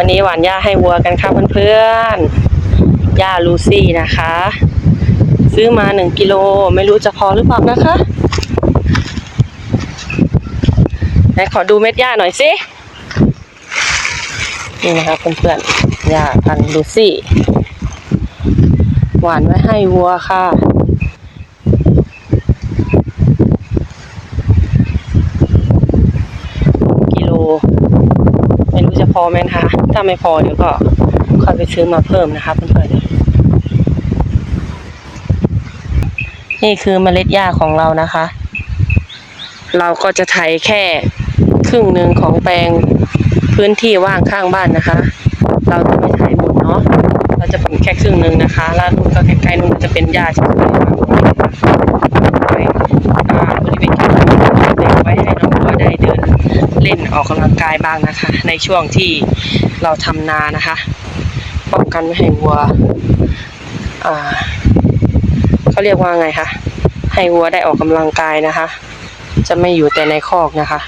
วันนี้หวานหญ้าให้วัวกันค่ะเพื่อนๆหญ้าลูซี่นะคะ ซื้อมาหนึ่งกิโลไม่รู้จะพอหรือเปล่านะคะไหนขอดูเม็ดหญ้าหน่อยสินี่นะคะเพื่อนๆหญ้าพันลูซี่ หวานไว้ให้วัวค่ะ กิโล ไม่รู้จะพ อไหมนะคะ ถ้าไม่พอเดี๋ยวก็ค่อยไปซื้อมาเพิ่มนะคะเพื่อนๆนี่คือเมล็ดหญ้าของเรานะคะ เราก็จะไถแค่ครึ่งหนึ่งของแปลงพื้นที่ว่างข้างบ้านนะคะ เราจะไม่ไถหมดเนาะเราจะเป็นแค่ครึ่งหนึ่งนะคะแล้วนู่นก็ใกล้ๆนู่นจะเป็นหญ้าที่สวยมากไว้อ่าบริเวณที่แบ่งไว้ให้น้องวัวได้เดินเล่น ออกกำลังกายบ้างนะคะ ในช่วงที่เราทำนานะคะ ป้องกันไม่ให้วัวเขาเรียกว่าไงคะให้วัวได้ออกกำลังกายนะคะ จะไม่อยู่แต่ในคอกนะคะ